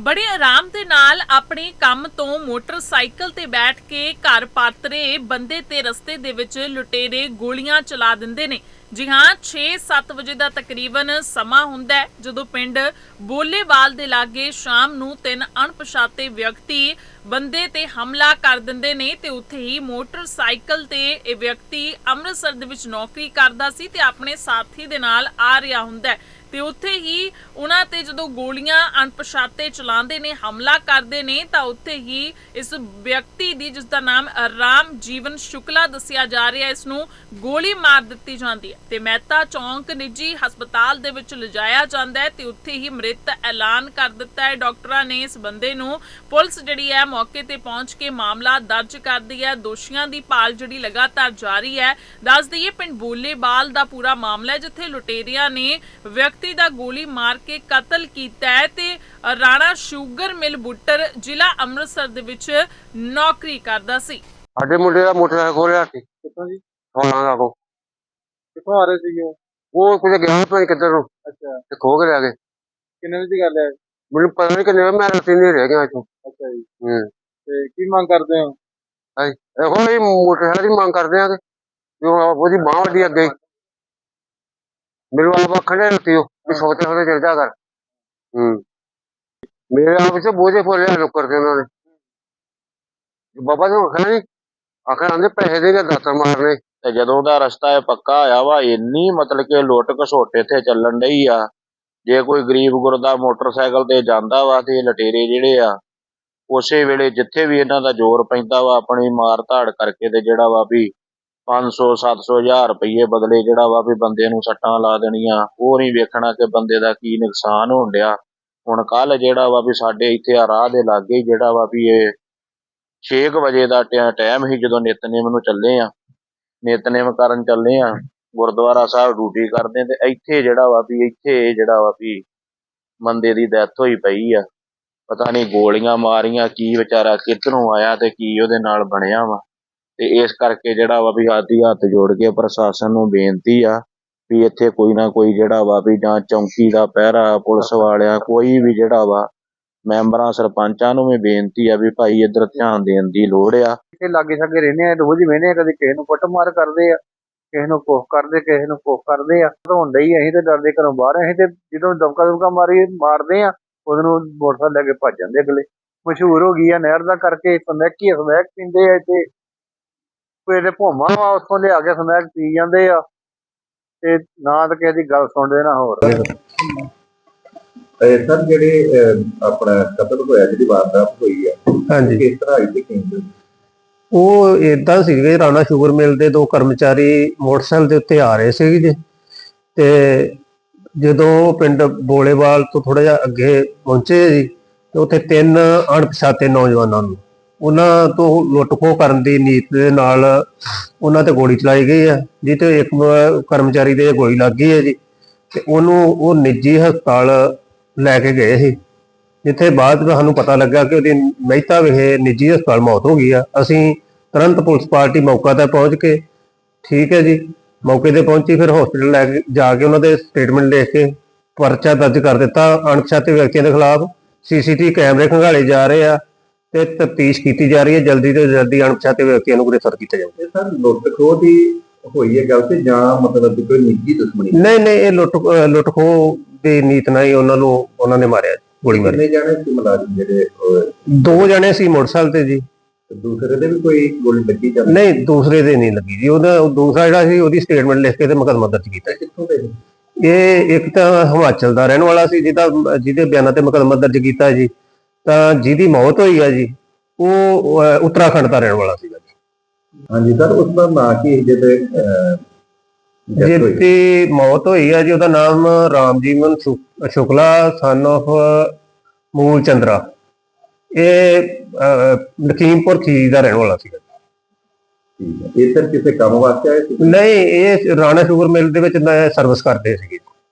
ਬੜੇ ਆਰਾਮ ਦੇ ਨਾਲ ਆਪਣੇ ਕੰਮ ਤੋਂ ਮੋਟਰਸਾਈਕਲ ਤੇ ਬੈਠ ਕੇ ਘਰ ਪਰਤਰੇ ਬੰਦੇ ਤੇ ਰਸਤੇ ਦੇ ਵਿੱਚ ਲੁਟੇਰੇ ਗੋਲੀਆਂ ਚਲਾ ਦਿੰਦੇ ਨੇ। ਜੀ ਹਾਂ 6-7 ਵਜੇ ਦਾ ਤਕਰੀਬਨ ਸਮਾਂ ਹੁੰਦਾ ਹੈ, ਜਦੋਂ ਪਿੰਡ ਬੋਲੇਵਾਲ ਦੇ ਲਾਗੇ ਸ਼ਾਮ ਨੂੰ ਤਿੰਨ ਅਣਪਛਾਤੇ ਵਿਅਕਤੀ ਬੰਦੇ ਤੇ ਹਮਲਾ ਕਰ ਦਿੰਦੇ ਨੇ ਤੇ ਉੱਥੇ ਹੀ ਮੋਟਰਸਾਈਕਲ ਤੇ ਇਹ ਵਿਅਕਤੀ ਅੰਮ੍ਰਿਤਸਰ ਦੇ ਵਿੱਚ ਨੌਕਰੀ ਕਰਦਾ ਸੀ ਤੇ ਆਪਣੇ ਸਾਥੀ ਦੇ ਨਾਲ ਆ ਰਿਹਾ ਹੁੰਦਾ ਹੈ। ਤੇ ਉੱਥੇ ਹੀ ਉਹਨਾਂ ਤੇ ਜਦੋਂ ਗੋਲੀਆਂ ਅਣਪਛਾਤੇ ਚਲਾਉਂਦੇ ਨੇ, ਹਮਲਾ ਕਰਦੇ ਨੇ, ਤਾਂ ਉੱਥੇ ਹੀ ਇਸ ਵਿਅਕਤੀ ਦੀ, ਜਿਸ ਦਾ ਨਾਮ ਰਾਮ ਜੀਵਨ ਸ਼ੁਕਲਾ ਦੱਸਿਆ ਜਾ ਰਿਹਾ, ਇਸ ਨੂੰ ਗੋਲੀ ਮਾਰ ਦਿੱਤੀ ਜਾਂਦੀ ਹੈ। ਤੇ ਮਹਿਤਾ ਚੌਂਕ ਨਿੱਜੀ ਹਸਪਤਾਲ ਦੇ ਵਿੱਚ ਲਿਜਾਇਆ ਜਾਂਦਾ ਹੈ ਤੇ ਉੱਥੇ ਹੀ ਮ੍ਰਿਤ ਐਲਾਨ ਕਰ ਦਿੱਤਾ ਹੈ। ਡਾਕਟਰਾਂ ਨੇ ਇਸ ਬੰਦੇ ਨੂੰ ਪੁਲਿਸ ਜਿਹੜੀ ਹੈ, ਮੌਕੇ ਤੇ ਪਹੁੰਚ ਕੇ ਮਾਮਲਾ ਦਰਜ ਕਰਦੀ ਹੈ। ਦੋਸ਼ੀਆਂ ਦੀ ਭਾਲ ਜਿਹੜੀ ਲਗਾਤਾਰ ਜਾਰੀ ਹੈ। ਦੱਸ ਦਈਏ, ਪਿੰਡ ਬੋਲੇਬਾਲ ਦਾ ਪੂਰਾ ਮਾਮਲਾ ਜਿੱਥੇ ਲੁਟੇਰਿਆਂ ਨੇ ਵਿਅਕਤੀ ਦਾ ਗੋਲੀ ਮਾਰ ਕੇ ਕਤਲ ਕੀਤਾ ਹੈ ਤੇ ਰਾਣਾ ਸ਼ੂਗਰ ਮਿਲ ਬੁੱਟਰ ਜ਼ਿਲ੍ਹਾ ਅੰਮ੍ਰਿਤਸਰ ਦੇ ਵਿੱਚ ਨੌਕਰੀ ਕਰਦਾ ਸੀ। ਸਾਡੇ ਮੁੰਡੇ ਦਾ ਮੋਟਰਸਾਈਕਲ ਖੋਲਿਆ ਸੀ। ਕਿੱਥੋਂ ਜੀ? ਹੋਣਾ ਦਾ ਕੋ ਕਿੱਥੋਂ ਆ ਰਹੇ ਸੀਗੇ? ਉਹ? ਕਿਤੇ ਗਿਆ ਪਤਾ ਕਿੱਧਰ ਨੂੰ। ਅੱਛਾ। ਤੇ ਖੋ ਕੇ ਲੈ ਗਏ। ਕਿੰਨੇ ਵਜੇ ਦੀ ਗੱਲ ਹੈ? ਮੈਨੂੰ ਪਤਾ ਨਹੀਂ ਕਿੰਨੇ ਵਜੇ ਮੈਂ ਰਾਤੀ ਨਹੀਂ ਰਹਿ ਗਿਆ ਇੱਥੋਂ। ਅੱਛਾ ਜੀ। ਹੂੰ। ਤੇ ਕੀ ਮੰਗ ਕਰਦੇ ਹੋ? ਇਹੋ ਹੀ ਮੋਟਰਸਾਈਕਲ ਦੀ ਮੰਗ ਕਰਦੇ ਆ ਕਿ ਜੋ ਉਹਦੀ ਬਾਂਹ ਵੱਡੀ ਅੱਗੇ। ਮੇਰੇ ਵਾਲਾ ਅੱਖਾਂ ਨੇ ਰਤੀ ਉਹ, ਵੀ ਸੋਤੇ ਸੋਤੇ ਚਲ ਜਾ ਕਰ ਹੂੰ। ਮੇਰੇ ਆਪ ਵਿੱਚ ਬੋਝੇ ਫੋਲਿਆ ਲੋਕ ਬਾਬਾ ਜੀ ਆਖਣਾ ਨਹੀਂ? ਆਖਣਾ ਆਂਦੇ ਪੈਸੇ ਦੇ ਕੇ ਦਾਤਰ ਮਾਰਨੇ। ਤੇ ਜਦੋਂ ਦਾ ਰਸਤਾ ਇਹ ਪੱਕਾ ਹੋਇਆ ਵਾ, ਇੰਨੀ ਮਤਲਬ ਕਿ ਲੁੱਟ ਘਸੋਟ ਇੱਥੇ ਚੱਲਣ ਡਈ ਆ। ਜੇ ਕੋਈ ਗਰੀਬ ਗੁਰਦਾ ਮੋਟਰਸਾਈਕਲ ਤੇ ਜਾਂਦਾ ਵਾ ਤੇ ਇਹ ਲਟੇਰੇ ਜਿਹੜੇ ਆ, ਉਸੇ ਵੇਲੇ ਜਿੱਥੇ ਵੀ ਇਹਨਾਂ ਦਾ ਜ਼ੋਰ ਪੈਂਦਾ ਵਾ, ਆਪਣੀ ਮਾਰ ਧਾੜ ਕਰਕੇ ਤੇ ਜਿਹੜਾ ਵਾ ਵੀ 500 700 ਹਜ਼ਾਰ ਰੁਪਏ ਬਦਲੇ ਜਿਹੜਾ ਵਾ ਵੀ ਬੰਦੇ ਨੂੰ ਸੱਟਾਂ ਲਾ ਦੇਣੀਆਂ। ਉਹ ਨਹੀਂ ਵੇਖਣਾ ਕਿ ਬੰਦੇ ਦਾ ਕੀ ਨੁਕਸਾਨ ਹੋਣ ਡਿਆ। ਹੁਣ ਕੱਲ ਜਿਹੜਾ ਵਾ ਵੀ ਸਾਡੇ ਇੱਥੇ ਆ ਰਾਹ ਦੇ ਲਾਗੇ ਜਿਹੜਾ ਵਾ ਵੀ ਇਹ 6 ਵਜੇ ਦਾ ਟਾਈਮ ਹੀ ਜਦੋਂ ਨਿਤਨੇਮ ਨੂੰ ਚੱਲੇ ਆ। ਨਿਤਨੇਮ ਕਰਨ ਚੱਲੇ ਆ, ਗੁਰਦੁਆਰਾ ਸਾਹਿਬ ਡਿਊਟੀ ਕਰਦੇ ਤੇ ਇੱਥੇ ਜਿਹੜਾ ਵਾ ਵੀ ਇੱਥੇ ਜਿਹੜਾ ਵਾ ਵੀ ਬੰਦੇ ਦੀ ਡੈਥ ਹੋਈ ਪਈ ਆ। ਪਤਾ ਨਹੀਂ ਗੋਲੀਆਂ ਮਾਰੀਆਂ, ਕੀ ਵਿਚਾਰਾ ਕਿੱਧਰੋਂ ਆਇਆ ਤੇ ਕੀ ਉਹਦੇ ਨਾਲ ਬਣਿਆ ਵਾ। ਤੇ ਇਸ ਕਰਕੇ ਜਿਹੜਾ ਵਾ ਵੀ ਆਦੀ ਹੱਥ ਜੋੜ ਕੇ ਪ੍ਰਸ਼ਾਸਨ ਨੂੰ ਬੇਨਤੀ ਆ ਵੀ ਇੱਥੇ ਕੋਈ ਨਾ ਕੋਈ ਜਿਹੜਾ ਵਾ ਵੀ ਜਾਂ ਚੌਂਕੀ ਦਾ ਪਹਿਰਾ, ਪੁਲਿਸ ਵਾਲਿਆਂ, ਕੋਈ ਵੀ ਜਿਹੜਾ ਵਾ ਮੈਂਬਰਾਂ, ਸਰਪੰਚਾਂ ਨੂੰ ਵੀ ਬੇਨਤੀ ਆ ਵੀ ਭਾਈ ਇੱਧਰ ਧਿਆਨ ਦੇਣ ਦੀ ਲੋੜ ਆ। ਇੱਥੇ ਲਾਗੇ ਛਾਗੇ ਰਹਿੰਦੇ ਆ, ਰੋਜ਼ ਵੇਹਨੇ ਆ, ਕਦੇ ਕਿਸੇ ਨੂੰ ਕੁੱਟਮਾਰ ਕਰਦੇ ਆ, ਕਿਸੇ ਨੂੰ ਕੁੱਖ ਕਰਦੇ, ਕਿਸੇ ਨੂੰ ਕੁੱਖ ਕਰਦੇ ਆ। ਤਾਂ ਹੁੰਦਾ ਹੀ ਅਸੀਂ ਤੇ ਡਰਦੇ ਘਰੋਂ ਬਾਹਰ ਅਸੀਂ ਤੇ ਜਦੋਂ ਦਮਕਾ ਦਮਕਾ ਮਾਰੀ ਮਾਰਦੇ ਆ ਉਹਨੂੰ ਮੋਟਰਸਾਈਕਲ ਲੈ ਕੇ ਭੱਜ ਜਾਂਦੇ ਅਗਲੇ। ਮਸ਼ਹੂਰ ਹੋ ਗਈ ਆ ਨਹਿਰ ਦਾ ਕਰਕੇ, ਸਮੈਕੀ ਹੀ ਸਮੈਕ ਪੀਂਦੇ ਆ ਇੱਥੇ। ਕੋਈ ਤੇ ਭੋਮਾ ਵਾ ਉੱਥੋਂ ਲਿਆ ਕੇ ਸਮੈਕ ਪੀ ਜਾਂਦੇ ਆ। ਤੇ ਨਾ ਤਾਂ ਕਿਸੇ ਦੀ ਗੱਲ ਸੁਣਦੇ ਨਾ ਹੋਰ। ਇਹ ਸਰ ਜਿਹੜੇ ਆਪਣਾ ਕਤਲ ਹੋਇਆ ਜਿਹੜੀ ਵਾਰਦਾਤ ਹੋਈ ਹੈ ਹਾਂਜੀ। ਕਿਸ ਤਰ੍ਹਾਂ ਹੋਈ ਤੇ ਉਹ ਇਦਾਂ ਸੀਗੇ ਰਾਣਾ ਸ਼ੂਗਰ ਮਿਲ ਦੇ ਦੋ ਕਰਮਚਾਰੀ ਮੋਟਰਸਾਈਕਲ ਦੇ ਉੱਤੇ ਆ ਰਹੇ ਸੀਗੇ ਜੀ। ਤੇ ਜਦੋਂ ਉਹ ਪਿੰਡ ਬੋਲੇਵਾਲ ਤੋਂ ਥੋੜਾ ਜਿਹਾ ਅੱਗੇ ਪਹੁੰਚੇ ਜੀ ਤੇ ਉੱਥੇ ਤਿੰਨ ਅਣਪਛਾਤੇ ਨੌਜਵਾਨਾਂ ਨੂੰ ਉਹਨਾਂ ਤੋਂ ਲੁੱਟ-ਖੋਹ ਕਰਨ ਦੀ ਨੀਤ ਦੇ ਨਾਲ ਉਹਨਾਂ ਤੇ ਗੋਲੀ ਚਲਾਈ ਗਈ ਹੈ ਜਿਹ ਤੇ ਇੱਕ ਕਰਮਚਾਰੀ ਦੇ ਗੋਲੀ ਲੱਗ ਗਈ ਹੈ ਜੀ, ਤੇ ਉਹਨੂੰ ਉਹ ਨਿੱਜੀ ਹਸਪਤਾਲ ਲੈ ਕੇ ਗਏ ਸੀ, ਜਿੱਥੇ ਬਾਅਦ ਵਿੱਚ ਸਾਨੂੰ ਪਤਾ ਲੱਗਾ ਕਿ ਉਹਦੀ ਮਹਿਤਾ ਵਿਖੇ ਨਿੱਜੀ ਹਸਪਤਾਲ ਮੌਤ ਹੋ ਗਈ ਆ। ਅਸੀਂ ਤੁਰੰਤ ਪੁਲਿਸ ਪਾਰਟੀ ਮੌਕਾ ਤੇ ਪਹੁੰਚ ਕੇ ਠੀਕ ਹੈ ਜੀ, ਮੌਕੇ ਤੇ ਪਹੁੰਚੀ, ਫਿਰ ਹਸਪੀਟਲ ਲੈ ਕੇ ਜਾ ਕੇ ਉਹਨਾਂ ਦੇ ਸਟੇਟਮੈਂਟ ਲਿਖ ਕੇ ਪਰਚਾ ਦਰਜ ਕਰ ਦਿੱਤਾ। ਅਣਪਛਾਤੇ ਵਿਅਕਤੀਆਂ ਦੇ ਖਿਲਾਫ ਸੀਸੀਟੀਵੀ ਕੈਮਰੇ ਖੰਗਾਲੇ ਜਾ ਰਹੇ ਆ। ਤੇ ਤਫਤੀਸ਼ ਕੀਤੀ ਜਾ ਰਹੀ ਹੈ। ਜਲਦੀ ਤੋਂ ਜਲਦੀ ਅਣਪਛਾਤੇ ਵਿਅਕਤੀਆਂ ਨੂੰ ਗ੍ਰਿਫਤਾਰ ਕੀਤਾ ਜਾਊਗਾ। ਸਰ ਲੁੱਟ ਖੋਹ ਦੀ ਹੋਈ ਹੈ ਗੱਲ ਤੇ ਜਾਂ ਮਤਲਬ ਕਿ ਕੋਈ ਨਿੱਜੀ ਦੁਸ਼ਮਣੀ? ਨਹੀਂ ਨਹੀਂ ਇਹ ਲੁੱਟ ਅਹ ਲੁੱਟ ਖੋਹ ਦੀ ਨੀਤ ਨਾਲ ਹੀ ਉਹਨਾਂ ਨੂੰ ਉਹਨਾਂ ਨੇ ਮਾਰਿਆ ਗੋਲੀ ਮਾਰੀ। ਕਿੰਨੇ ਜਾਣੇ ਸੀ ਮੁਲਾਜ਼ਮ ਜਿਹੜੇ ਦੋ ਜਣੇ ਸੀ ਮੋਟਰਸਾਈਕਲ ਤੇ ਜੀ। ਦੂਸਰੇ ਦੇ ਵੀ ਕੋਈ ਗੋਲੀ ਲੱਗੀ ਜਾਂ ਨਹੀਂ? ਦੂਸਰੇ ਦੇ ਨਹੀਂ ਲੱਗੀ ਜੀ। ਉਹਦਾ ਉਹ ਦੂਸਰਾ ਜਿਹੜਾ ਸੀ ਉਹਦੀ ਸਟੇਟਮੈਂਟ ਲਿਖ ਕੇ ਤੇ ਮੁਕੱਦਮਾ ਦਰਜ ਕੀਤਾ। ਕਿੱਥੋਂ ਦੇ? ਇਹ ਇੱਕ ਤਾਂ ਹਿਮਾਚਲ ਦਾ ਰਹਿਣ ਵਾਲਾ ਸੀ ਜਿਹਦਾ ਜਿਹਦੇ ਬਿਆਨਾਂ ਤੇ ਮੁਕੱਦਮਾ ਦਰਜ ਕੀਤਾ ਜੀ। ਤਾਂ ਜਿਹਦੀ ਮੌਤ ਹੋਈ ਆ ਜੀ ਉਹ ਉੱਤਰਾਖੰਡ ਦਾ ਰਹਿਣ ਵਾਲਾ ਸੀਗਾ ਜੀ। ਹਾਂਜੀ ਸਰ ਉਸ ਦਾ ਨਾਂ ਕੀ ਹੈ ਜਿਹਦੇ? ਜਿਹਦੀ ਮੌਤ ਹੋਈ ਆ ਜੀ ਉਹਦਾ ਨਾਮ ਰਾਮਜੀਵਨ ਸ਼ੁ- ਸ਼ੁਕਲਾ ਸਨ of ਮੂਲ ਚੰਦਰਾ। ਇਹ ਲਖੀਮਪੁਰ ਖੀਰੀ ਦਾ ਰਹਿਣ ਵਾਲਾ ਸੀਗਾ ਠੀਕ ਹੈ। ਇਹ ਸਰ ਕਿਸੇ ਕੰਮ ਵਾਸਤੇ ਆਏ ਸੀ? ਨਹੀਂ ਇਹ ਰਾਣਾ ਸ਼ੂਗਰ ਮਿਲ ਦੇ ਵਿੱਚ ਸਰਵਿਸ ਕਰਦੇ ਸੀਗੇ।